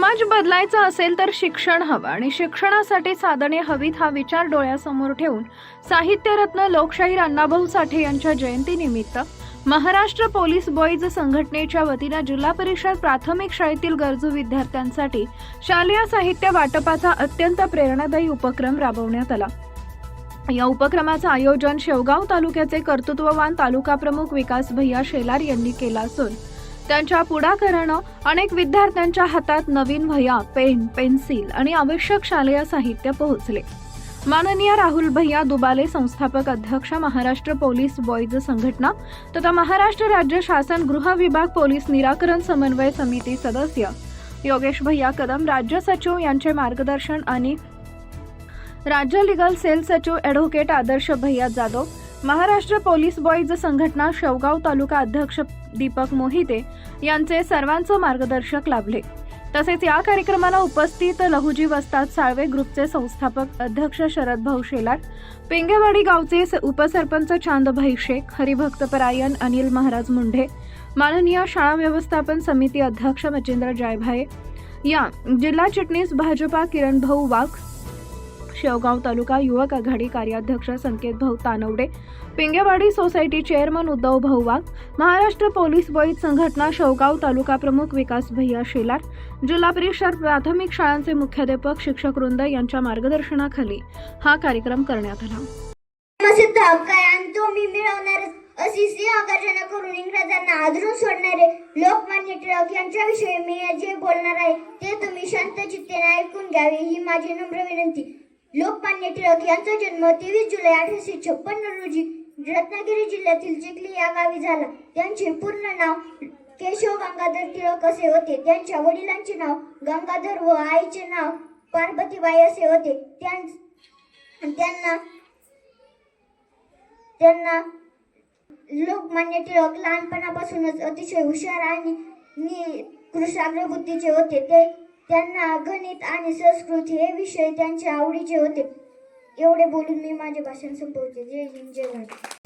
समाज बदलायचा असेल तर शिक्षण हवं आणि शिक्षणासाठी साधने हवीत हा विचार डोळ्यासमोर ठेवून साहित्यरत्न लोकशाहीर अण्णाभाऊ साठे यांच्या जयंतीनिमित्त महाराष्ट्र पोलीस बॉईज संघटनेच्या वतीनं जिल्हा परिषद प्राथमिक शाळेतील गरजू विद्यार्थ्यांसाठी शालेय साहित्य वाटपाचा अत्यंत प्रेरणादायी उपक्रम राबवण्यात आला. या उपक्रमाचं आयोजन शेवगाव तालुक्याचे कर्तृत्ववान तालुका प्रमुख विकास भैया शेलार यांनी केलं असून त्यांच्या पुढाकारानं अनेक विद्यार्थ्यांच्या हातात नवीन वह्या पेन पेन्सिल आणि आवश्यक शालेय साहित्य पोहोचले. माननीय राहुल भैया दुबाले संस्थापक अध्यक्ष महाराष्ट्र पोलीस बॉईज संघटना तथा महाराष्ट्र राज्य शासन गृह विभाग पोलीस निराकरण समन्वय समिती सदस्य. योगेश भैया कदम राज्य सचिव यांचे मार्गदर्शन आणि राज्य लिगल सेल सचिव ॲडव्होकेट आदर्श भैया जाधव महाराष्ट्र पोलीस बॉईज संघटना शेवगाव तालुका अध्यक्ष दीपक मोहिते यांचे सर्वांचं मार्गदर्शक लाभले. तसेच या कार्यक्रमाला उपस्थित लहुजी वस्ताद साळवे ग्रुपचे संस्थापक अध्यक्ष शरद भाऊ शेलार पेंगेवाडी गावचे स- उपसरपंच चांदभाई शेख हरिभक्तपरायण अनिल महाराज मुंढे माननीय शाळा व्यवस्थापन समिती अध्यक्ष मचिंद्र जायभाये या जिल्हा चिटणीस भाजपा किरण भाऊ वाघ शेवगाव तालुका युवक आघाडी कार्याध्यक्ष संकेत भाऊ तानवडे पिंगेवाडी सोसायटी चेअरमन उद्धव भाऊ वाघ महाराष्ट्र पोलीस बळीत संघटना शेवगाव तालुका प्रमुख विकास भैया शेलार जिल्हा परिषद प्राथमिक शाळांचे मुख्याध्यापक शिक्षक वृंद यांच्या मार्गदर्शनाखाली हा कार्यक्रम करण्यात आला. सिद्ध हक्क तो मी अशी करून इंग्रजांना आदरून सोडणारे लोकमान्य टिळक यांच्याविषयी मी जे बोलणार आहे ते तुम्ही शांत चित्तेने ऐकून घ्यावे ही माझी नम्र विनंती. लोकमान्य टिळक यांचा जन्म तेवीस जुलै अठराशे छप्पन्न रोजी रत्नागिरी जिल्ह्यातील चिखली या गावी झाला. त्यांचे पूर्ण नाव केशव गंगाधर टिळक असे होते. त्यांच्या वडिलांचे नाव गंगाधर व आईचे नाव पार्वतीबाई असे होते. त्यां- त्यांना त्यांना लोकमान्य टिळक लहानपणापासूनच अतिशय हुशार आणि नि कृषाग्र बुद्धीचे होते. ते त्यांना गणित आणि संस्कृत हे विषय त्यांच्या आवडीचे होते. एवढे बोलून मी माझे भाषण संपवते. जय हिंद जय भारत